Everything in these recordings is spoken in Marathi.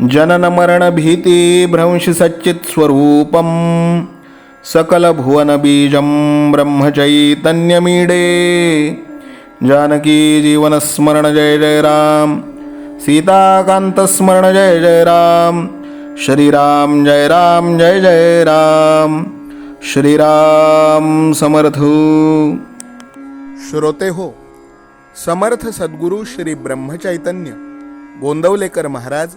जननमरणभीतिभ्रंशसच्चित्स्वरूपं सकलभुवनबीजं ब्रह्मचैतन्यमीडे। जानकी जीवनस्मरण जय जय राम सीताकान्तस्मरण जय जय राम श्रीराम जय राम जय जय राम श्रीराम समर्थ। श्रोते हो समर्थ सद्गुरू श्री ब्रह्मचैतन्य गोंदवलेकर महाराज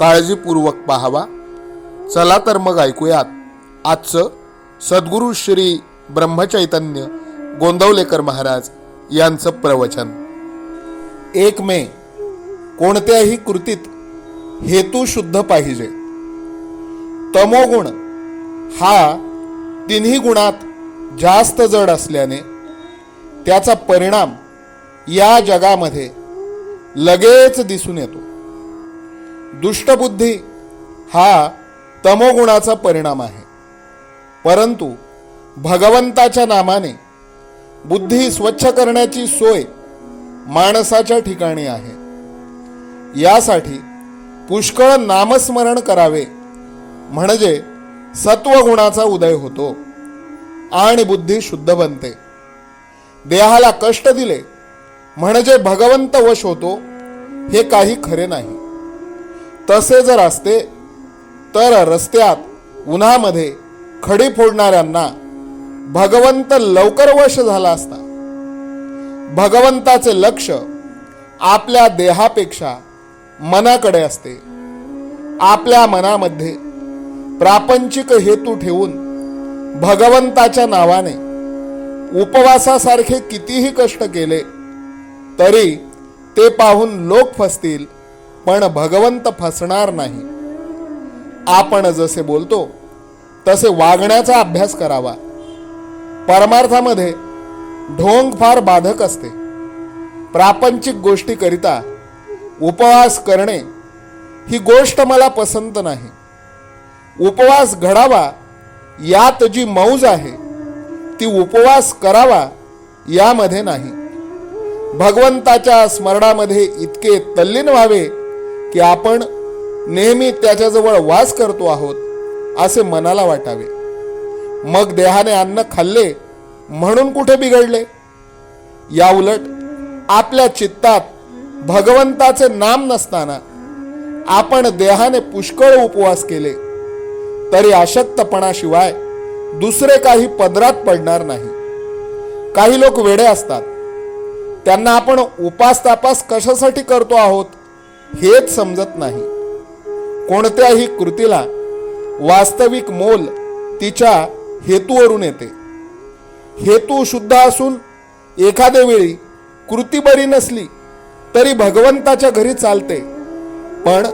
काळजीपूर्वक पाहावा. चला तर मग ऐकूयात. आजचं सद्गुरू श्री ब्रह्मचैतन्य गोंदवलेकर महाराज यांचं प्रवचन. एक मे कोणत्याही कृतीत हेतू शुद्ध पाहिजे. तमोगुण हा तिन्ही गुणात जास्त जड असल्याने त्याचा परिणाम या जगामध्ये लगेच दिसून येतो. दुष्टबुद्धी हा तमोगुणाचा परिणाम आहे. परंतु भगवंताच्या नामाने बुद्धी स्वच्छ करण्याची सोय माणसाच्या ठिकाणी आहे. यासाठी पुष्कळ नामस्मरण करावे म्हणजे सत्वगुणाचा उदय होतो आणि बुद्धी शुद्ध बनते. देहाला कष्ट दिले म्हणजे भगवंत वश होतो हे काही खरे नाही. तसे जर असते तर रस्त्यात उन्हामध्ये खडी फोडणाऱ्यांना भगवंत लवकर वश झाला असता. भगवंताचे लक्ष आपल्या देहापेक्षा मनाकडे असते. आपल्या मनामध्ये प्रापंचिक हेतू ठेवून भगवंताच्या नावाने उपवासासारखे कितीही कष्ट केले तरी ते पाहून लोक फसतील. पण भगवंत फसणार नाही. आपण जसे बोलतो तसे वागण्याचा अभ्यास करावा. परमार्थामध्ये ढोंग फार बाधक असते. प्रापंचिक गोष्टीकरिता उपवास करणे ही गोष्ट मला पसंत नाही. उपवास घडावा यात जी मौज आहे ती उपवास करावा यामध्ये नाही. भगवंताच्या स्मरणामध्ये इतके तल्लीन व्हावे की आपण नेहमी त्याच्याजवळ वास करतो आहोत असे मनाला वाटावे. मग देहाने अन्न खाल्ले म्हणून कुठे बिघडले? या उलट आपल्या चित्तात भगवंताचे नाम नसताना आपण देहाने पुष्कळ उपवास केले तरी अशक्तपणाशिवाय दुसरे काही पदरात पडणार नाही. काही लोक वेडे असतात. त्यांना आपण उपास तापास कशासाठी करतो आहोत? हेच समजत नाही. कोणत्याही कृतीला वास्तविक मोल तिच्या हेतूवरून येते. हेतू शुद्ध असून एखाद्या वेळी कृती बरी नसली तरी भगवंताच्या घरी चालते. पण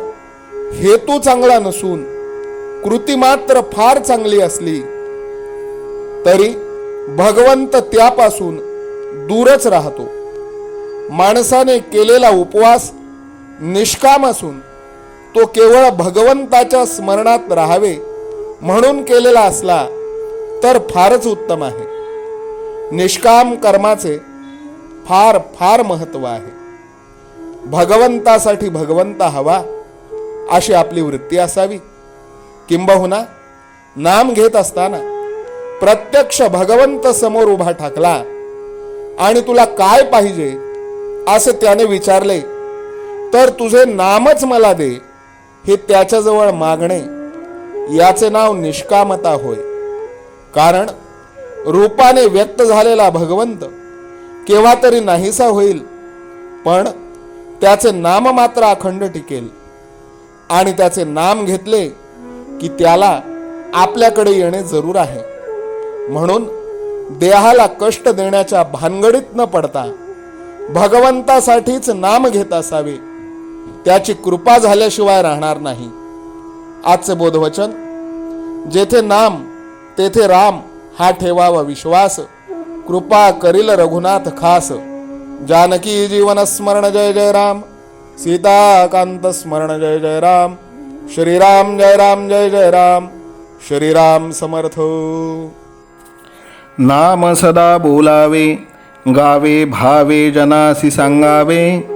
हेतू चांगला नसून कृती मात्र फार चांगली असली तरी भगवंत त्यापासून दूरच राहतो. माणसाने केलेला उपवास निष्काम असून तो केवळ भगवंताच्या स्मरणात राहावे म्हणून केलेला असला तर फारच उत्तम आहे. निष्काम कर्माचे फार फार महत्त्व आहे. भगवंतासाठी भगवंत हवा अशी आपली वृत्ती असावी. किंबहुना नाम घेत असताना प्रत्यक्ष भगवंत समोर उभा ठाकला आणि तुला काय पाहिजे असे त्याने विचारले तर तुझे नामच मला दे हे त्याच्याजवळ मागणे याचे नाव निष्कामता होय. कारण रूपाने व्यक्त झालेला भगवंत केव्हा तरी नाहीसा होईल पण त्याचे नाम मात्र अखंड टिकेल. आणि त्याचे नाम घेतले की त्याला आपल्याकडे येणे जरूर आहे. म्हणून देहाला कष्ट देण्याच्या भानगडीत न पडता भगवंतासाठीच नाम घेत असावे. त्याची कृपा झाल्याशिवाय राहणार नाही. आजचे बोधवचन जेथे नाम तेथे राम हा ठेवावा विश्वास. कृपा करील रघुनाथ खास. जानकी जीवन स्मरण जय जय राम. सीताकांत स्मरण जय जय राम. श्रीराम जय राम जय जय राम. श्रीराम समर्थ. नाम सदा बोलावे गावे भावे जनासी सांगावे.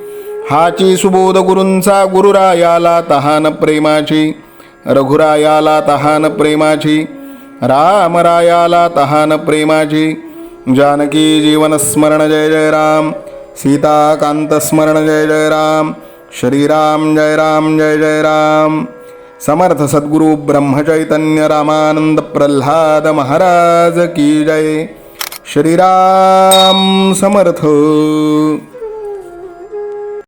हाची सुबोध गुरूंचा गुरुरायाला तहान प्रेमाची. रघुरायाला तहान प्रेमाची. रामरायाला तहान प्रेमाची. जानकी जीवन स्मरण जय जय राम. सीताकांत स्मरण जय जय राम. श्रीराम जय राम जय जय राम. समर्थ सद्गुरु ब्रह्मचैतन्य रामानंद प्रल्हाद महाराज की जय. श्रीराम समर्थ.